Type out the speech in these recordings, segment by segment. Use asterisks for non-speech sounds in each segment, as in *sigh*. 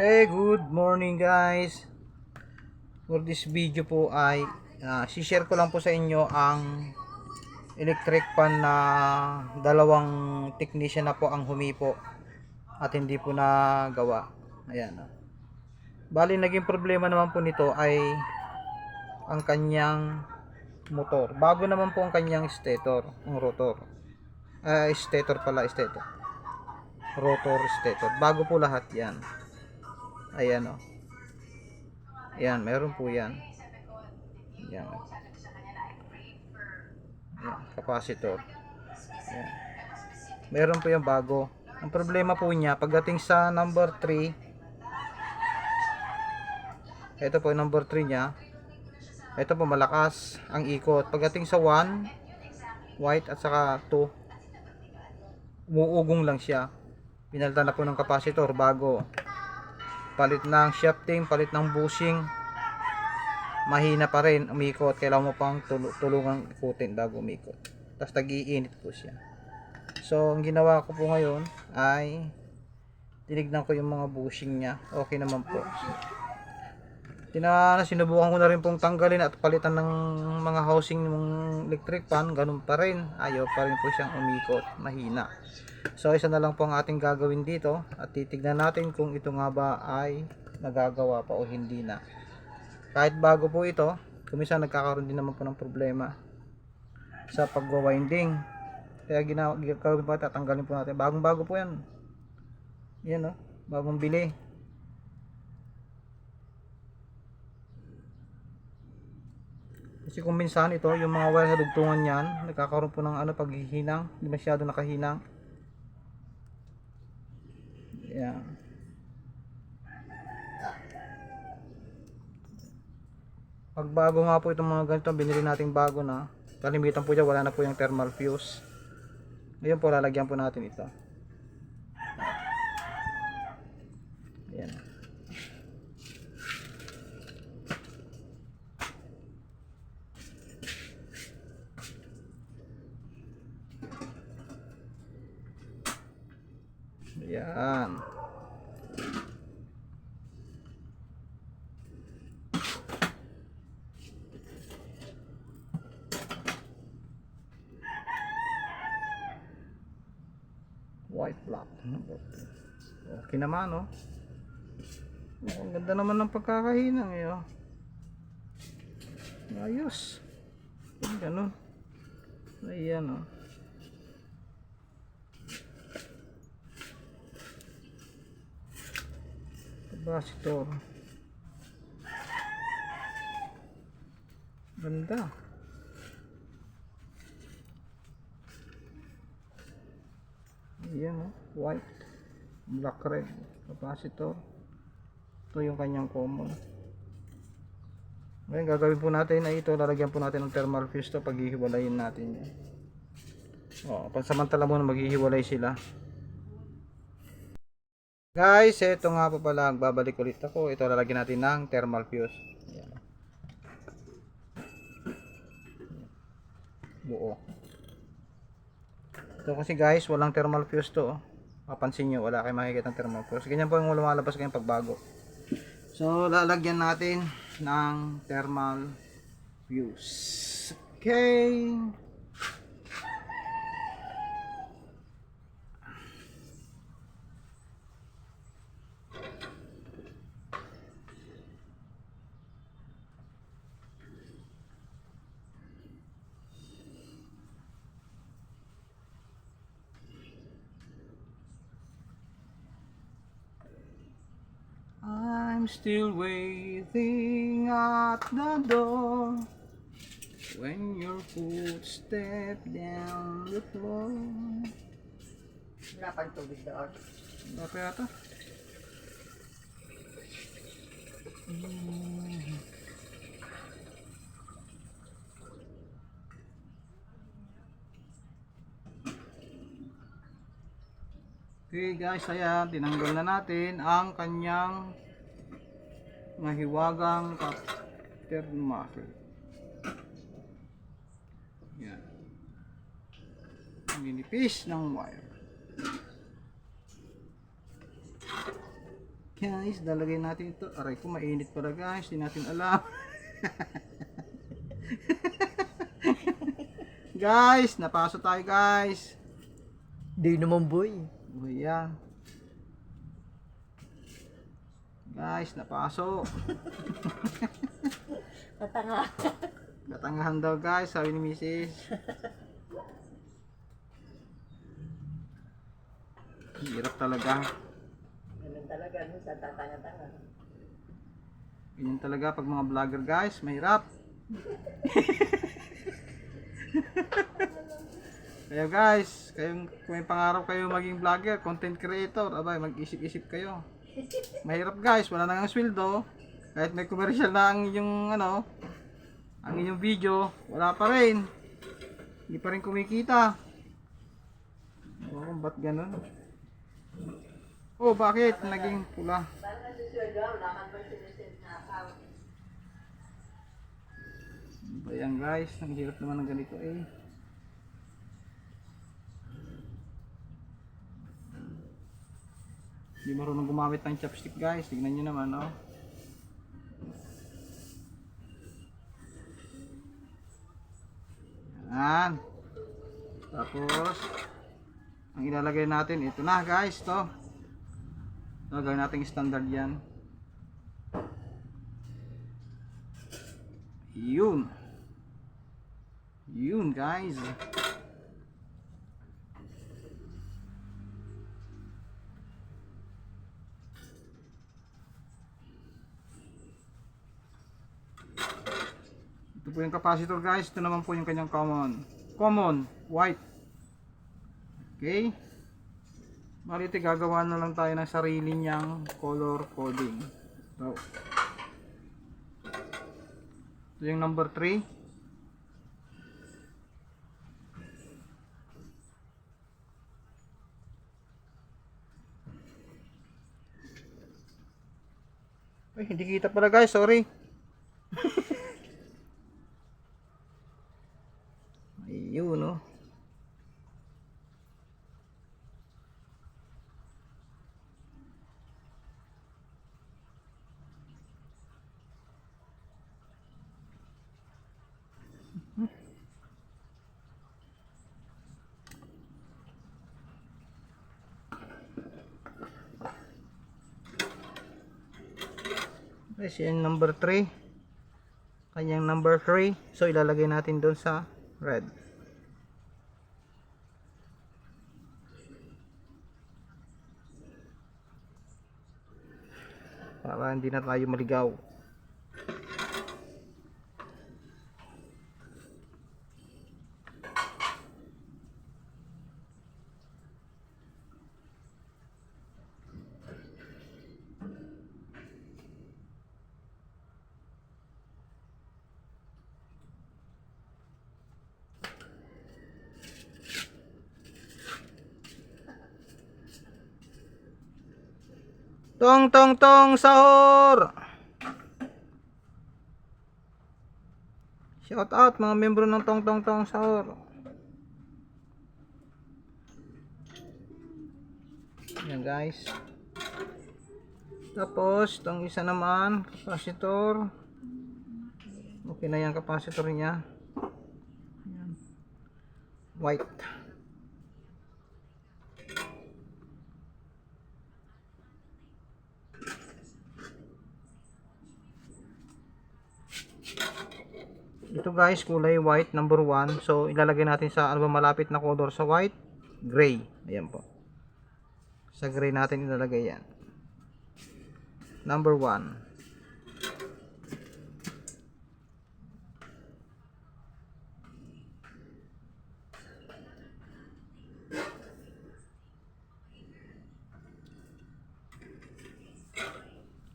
Hey, good morning guys. For this video po ay uh, share ko lang po sa inyo ang electric fan na dalawang technician na po ang humipo at hindi po nagawa. Ayan. ah. Bali naging problema naman po nito ay ang kanyang motor. Bago naman po ang kanyang stator, ang rotor. Ah, stator pala, stator. Rotor, stator. Bago po lahat 'yan. Ayan o. Ayan, meron po yan. Ayan. Ayan, capacitor. Ayan. Meron po yung bago. Ang problema po niya, pagdating sa number 3, ito po yung number 3 niya, ito po malakas ang ikot. Pagdating sa 1, white at saka 2, umuugong lang siya. Pinalitan na po ng capacitor bago palit ng shafting, palit ng bushing, mahina pa rin umikot. Kailangan mo pang tul- tulungan ikutin bago umikot. Tapos tag-iinit po siya. So, ang ginawa ko po ngayon ay tinignan ko yung mga bushing niya. Okay naman po. Tina, sinubukan ko na rin pong tanggalin at palitan ng mga housing ng electric fan. Ganun pa rin. Ayaw pa rin po siyang umikot. Mahina. So isa na lang po ang ating gagawin dito at titignan natin kung ito nga ba ay nagagawa pa o hindi na. Kahit bago po ito, kumisa nagkakaroon din naman po ng problema sa pagwa-winding. Kaya ginawa gagawin po tatanggalin po natin. Bagong bago po 'yan. Yan oh, bagong bili. Kasi kung minsan ito, yung mga wire sa dugtungan niyan, nagkakaroon po ng ano paghihinang, hindi masyado nakahinang. Yeah. Pag bago nga po itong mga ganito, binili nating bago na. Kalimitan po dyan, wala na po yung thermal fuse. Ngayon po, lalagyan po natin ito. Ayan. Ayan. White block. Okay naman, oh. Oh, Ang ganda naman ng pagkakahinang, eh, oh. Ayos. Ganun. Ayan, oh. Capacitor ganda. Ayan o white. Black red. Capacitor ito yung kanyang common. Ngayon gagawin po natin ay ito. Lalagyan po natin ng thermal fuse to. Paghihiwalayin natin yan. O pansamantala muna maghihiwalay sila Guys, ito nga po pala, babalik ulit ako. Ito lalagyan natin ng thermal fuse. Ayan. Buo. Ito kasi guys, walang thermal fuse to. oh. Mapansin nyo, wala kayong makikita ng thermal fuse. Ganyan po yung lumalabas kayong pagbago. So, lalagyan natin ng thermal fuse. Okay. Still waiting at the door when your footstep down the floor. Wala pang tubig doon. Wala pa yata. Mm. Okay guys, ayan, tinanggal na natin ang kanyang mahiwagang thermometer. Yan. Ang ninipis ng wire. Guys, dalagay natin ito. Aray ko, mainit pala guys. Hindi natin alam. *laughs* guys, napaso tayo guys. Di naman boy. Buya. Guys, napaso. *laughs* Matanga. Katangahan daw guys, sabi ni Mrs. Hirap talaga. Ganun talaga, minsan tatanga-tanga. Ganyan talaga pag mga vlogger guys, mahirap. *laughs* Kaya guys, kayong, kung may pangarap kayo maging vlogger, content creator, abay, mag-isip-isip kayo. Mahirap guys, wala na nga sweldo. Kahit may commercial na ang inyong ano, ang inyong video, wala pa rin. Hindi pa rin kumikita. Oh, ba't ganun? Oh, bakit? Naging pula. Ano ba yan guys? Ang hirap naman ng ganito eh. Hindi marunong gumamit ng chopstick guys. Tignan nyo naman oh. Yan. Tapos, ang ilalagay natin, ito na guys, to. Ito, gawin natin standard yan. Yun. Yun guys. Ito po yung capacitor guys. Ito naman po yung kanyang common. Common. White. Okay. Bali ito gagawa na lang tayo ng sarili niyang color coding. So, ito yung number 3. Ay, hindi kita pala guys, sorry. *laughs* Ayun, no. Guys, yan number 3. Kanyang number 3. So, ilalagay natin doon sa red. Para hindi na tayo maligaw. Tong tong tong sahur. Shout out mga membro ng tong tong tong sahur. Yan guys. Tapos, itong isa naman, capacitor. Okay na yan capacitor niya. White. Ito guys, kulay white, number 1. So, ilalagay natin sa ano ba malapit na color sa white, gray. Ayan po. Sa gray natin ilalagay yan. Number 1.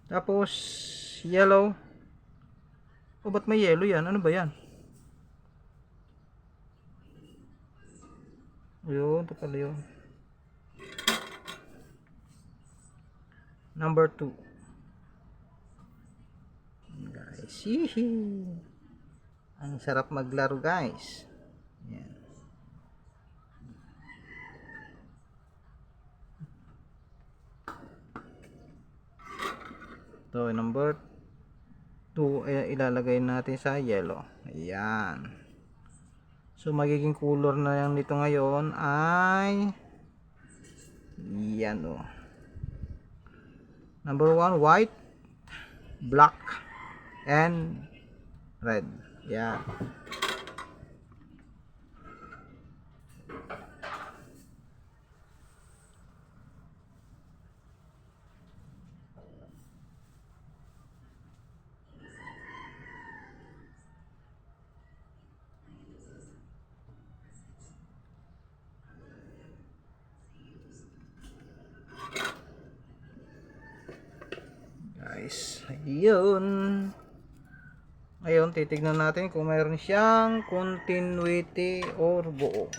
Tapos, yellow. O, ba't may yellow yan? Ano ba yan? Ayun, ito pala yun. Number 2. Guys, hihi. Ang sarap maglaro guys. Yan. Ito, number 2, eh, ilalagay natin sa yellow. Ayan. So, magiging color na yan nito ngayon ay yan o. Number 1, white, black, and red. Yan. Guys, ayun. Ngayon, titignan natin kung mayroon siyang continuity or buo.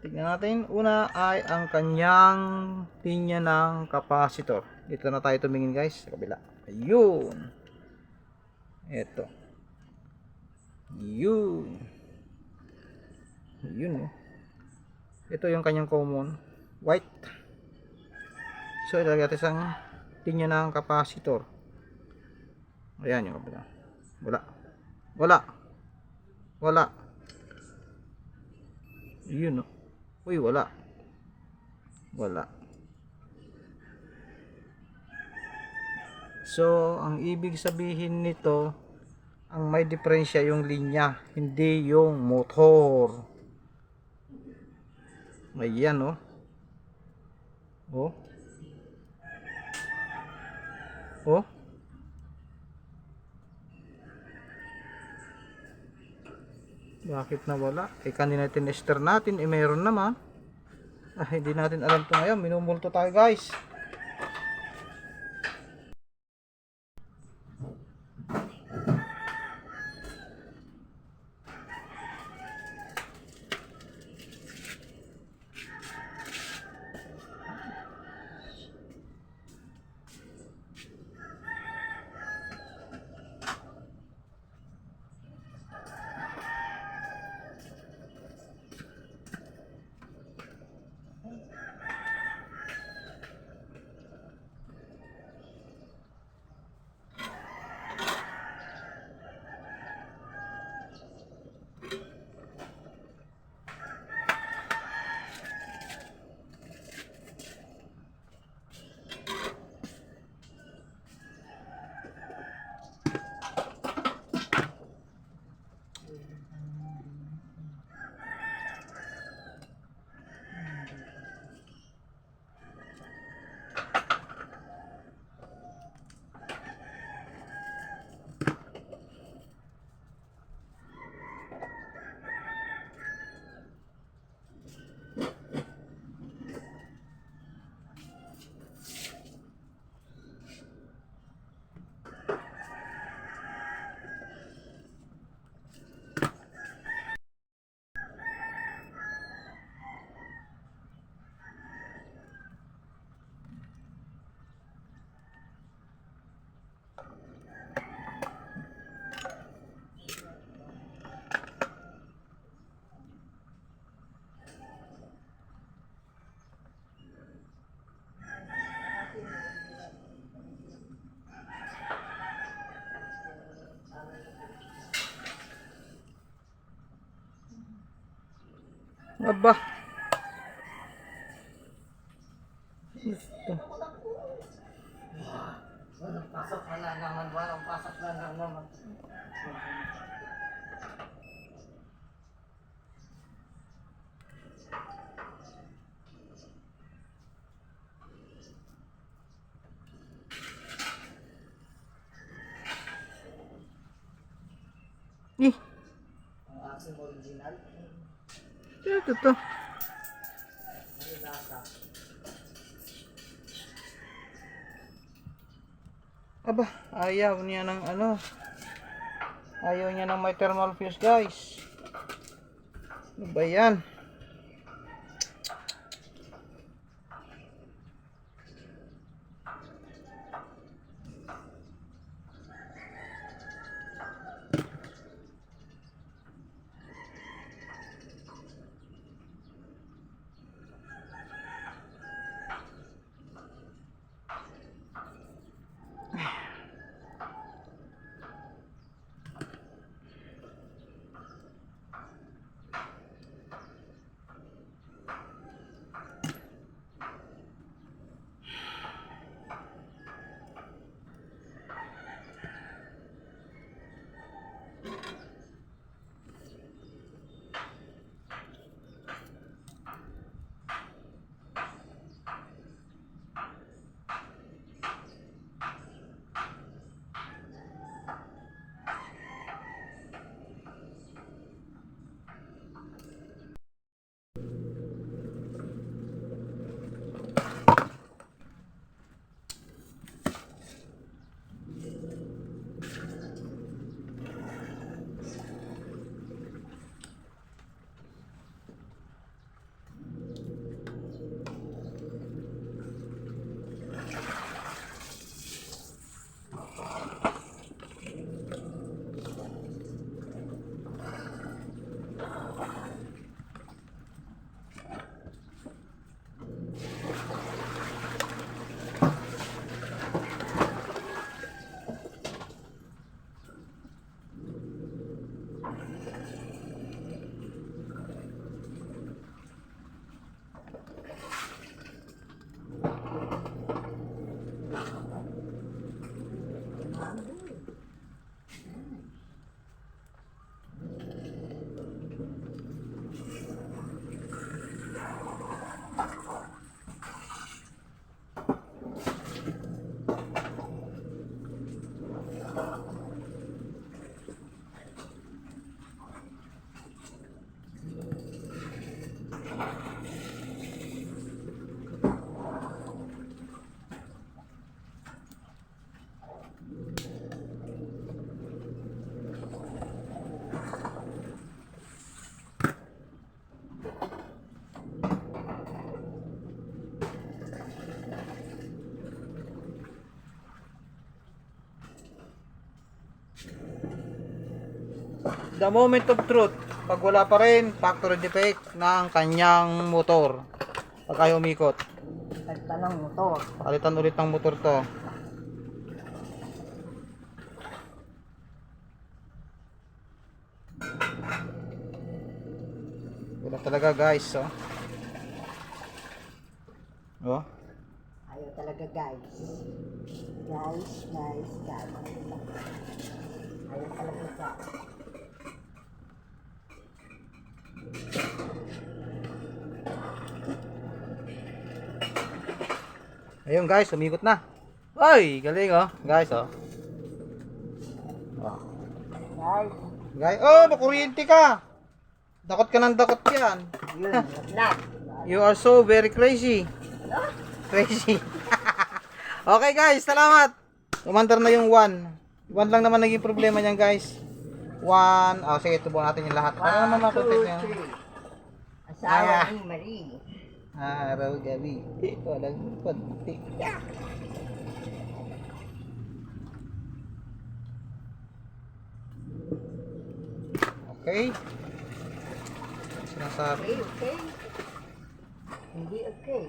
Tignan natin. Una ay ang kanyang linya ng capacitor. Dito na tayo tumingin guys, sa kabila. Ayun. Ito. Yun. Yun oh. Ito yung kanyang common. White. So, ilagay natin isang linya ng capacitor. Ayan yung kabila. Wala. Wala. Wala. Yun oh. Uy, wala. Wala. So, ang ibig sabihin nito, ang may diferensya yung linya, hindi yung motor. Ayan oh. Oh. Oh. Bakit nawala? Eh kanina tinester natin, eh meron naman. Ah, hindi natin alam to ngayon. Minumulto tayo guys. Aba. Ito. Walang pasok na naman, walang pasok na naman. Eh, Ang aking original, ito to. Aba, ayaw niya ng ano. Ayaw niya ng may thermal fuse, guys. Ano ba yan? The moment of truth. Pag wala pa rin, factory defect ng kanyang motor. Pag ayaw umikot. Nagtanong motor. Palitan ulit ng motor to. Wala talaga guys, oh. Oh. Ayaw talaga guys. Guys, guys, guys. Ayaw talaga guys. Ayun guys, umikot na. Ay, galing oh. Guys, oh. Oh. Guys, Guys, oh, makuryente ka. Dakot ka ng dakot yan. yun. You are so very crazy. Crazy. *laughs* okay guys, salamat. Umandar na yung 1. 1 lang naman naging problema niyan guys. 1. Oh, sige, tubuhan natin yung lahat. Para naman One, makutit niya. Asawa Ah. ni Marie. Araw gabi. Walang panti. Okay. Sinasabi. Okay, okay. Hindi okay.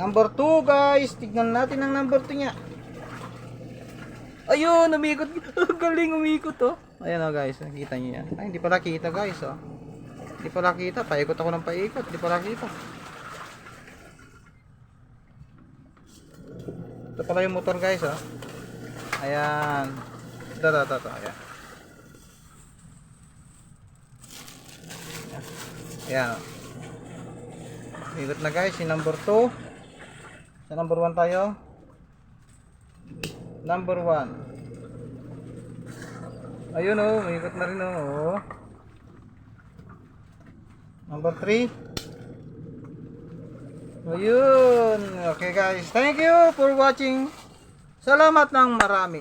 Number 2 guys. Tignan natin ang number 2 niya. Ayun, umikot. *laughs* Galing umikot oh. Ayan oh guys, nakita niyo yan. Ay, hindi pala kita guys oh. Hindi pala kita. Paikot ako ng paikot. Hindi pala kita. Ito pala yung motor guys oh. Ayan. Ito, ito, ito, ito. Ayan. Ayan. Ikot na guys, yung number 2. Sa number 1 tayo. Number 1. Ayun oh, may ikot na rin oh. Number 3. Ayun. Okay guys, thank you for watching. Salamat ng marami.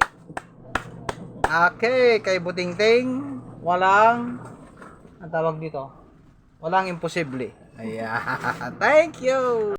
Okay, kay Butingting, walang ang tawag dito. Walang imposible. Ayan. *laughs* Thank you.